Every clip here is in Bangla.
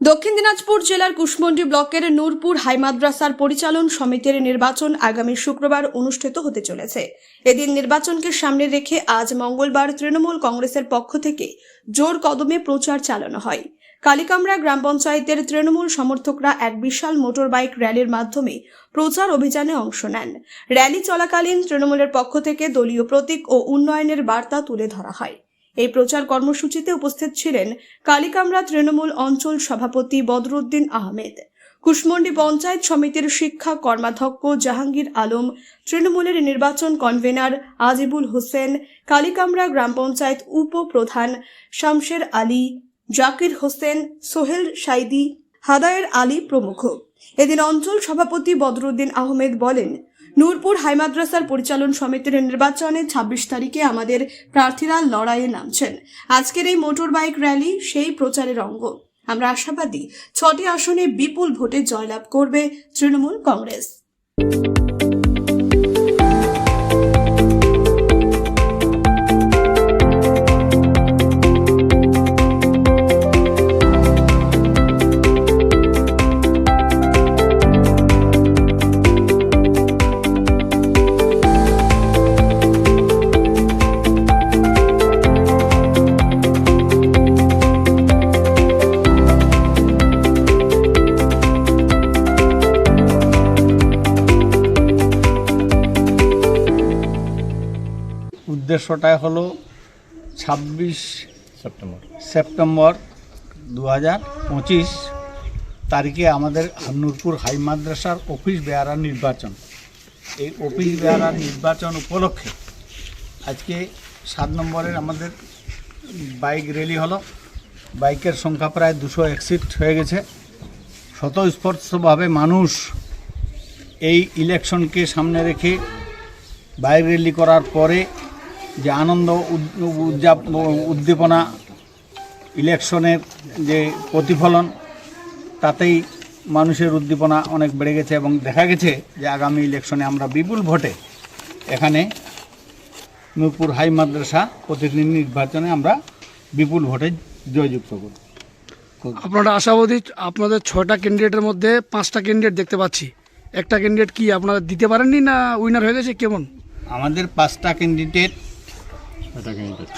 দক্ষিণ দিনাজপুর জেলার কুশমন্ডি ব্লকের নূরপুর হাই মাদ্রাসার পরিচালন সমিতির নির্বাচন আগামী শুক্রবার অনুষ্ঠিত হতে চলেছে। এদিন নির্বাচনকে সামনে রেখে আজ মঙ্গলবার তৃণমূল কংগ্রেসের পক্ষ থেকে জোর কদমে প্রচার চালানো হয়। কালিকামরা গ্রাম পঞ্চায়েতের তৃণমূল সমর্থকরা এক বিশাল মোটর বাইক র্যালির মাধ্যমে প্রচার অভিযানে অংশ নেন। র্যালি চলাকালীন তৃণমূলের পক্ষ থেকে দলীয় প্রতীক ও উন্নয়নের বার্তা তুলে ধরা হয়। এই প্রচার কর্মসূচিতে উপস্থিত ছিলেন কালিকামরা তৃণমূল অঞ্চল সভাপতি বদরুদ্দিন আহমেদ, কুশমন্ডি পঞ্চায়েত সমিতির শিক্ষা কর্মাধ্যক্ষ জাহাঙ্গীর আলম, তৃণমূলের নির্বাচন কনভেনার আজিবুল হোসেন, কালিকামরা গ্রাম পঞ্চায়েত উপপ্রধান শামশের আলী, জাকির হোসেন, সোহেল সাইদি, হাদায়ের আলী প্রমুখ। এদিন অঞ্চল সভাপতি বদরুদ্দিন আহমেদ বলেন নূরপুর হাই মাদ্রাসার পরিচালন সমিতির নির্বাচনে ছাব্বিশ তারিখে আমাদের প্রার্থীরা লড়াইয়ে নামছেন। আজকের এই মোটর বাইক র্যালি সেই প্রচারের অঙ্গ। আমরা আশাবাদী ছটি আসনে বিপুল ভোটে জয়লাভ করবে তৃণমূল কংগ্রেস। উদ্দেশ্যটাই হলো ছাব্বিশ সেপ্টেম্বর। সেপ্টেম্বর দু হাজার পঁচিশ তারিখে আমাদের নূরপুর হাই মাদ্রাসার অফিস বেয়ারা নির্বাচন। এই অফিস বেয়ারা নির্বাচন উপলক্ষে আজকে সাত নম্বরের আমাদের বাইক র্যালি হলো। বাইকের সংখ্যা প্রায় দুশো একসিট হয়ে গেছে। স্বতঃস্ফূর্তভাবে মানুষ এই ইলেকশনকে সামনে রেখে বাইক র্যালি করার পরে যে আনন্দ উদ- উদযাপ উদ্দীপনা ইলেকশনের যে প্রতিফলন তাতেই মানুষের উদ্দীপনা অনেক বেড়ে গেছে এবং দেখা গেছে যে আগামী ইলেকশনে আমরা বিপুল ভোটে এখানে নূরপুর হাই মাদ্রাসা প্রতিনিধি নির্বাচনে আমরা বিপুল ভোটে জয়যুক্ত করব। আপনারা আশাবাদী আপনাদের ছয়টা ক্যান্ডিডেটের মধ্যে পাঁচটা ক্যান্ডিডেট দেখতে পাচ্ছি। একটা ক্যান্ডিডেট কি আপনারা দিতে পারেননি না উইনার হয়ে গেছে? কেমন? আমাদের পাঁচটা ক্যান্ডিডেট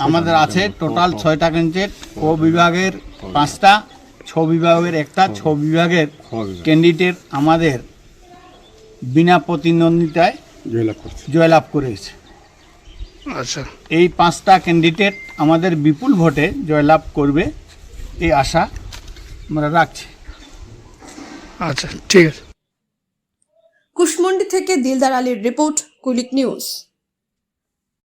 আমাদের আছে টোটাল ছয়টা ক্যান্ডিডেট ও বিভাগের পাঁচটা ছ বিভাগের একটা ছ বিভাগের ক্যান্ডিডেট আমাদের বিনা প্রতিদ্বন্দ্বিতায় জয়লাভ জয়লাভ করেছে। আচ্ছা। এই পাঁচটা ক্যান্ডিডেট আমাদের বিপুল ভোটে জয়লাভ করবে এই আশা আমরা রাখছি। আচ্ছা ঠিক আছে। কুশমন্ডি থেকে দিলদার আলীর রিপোর্ট কুলিক নিউজ।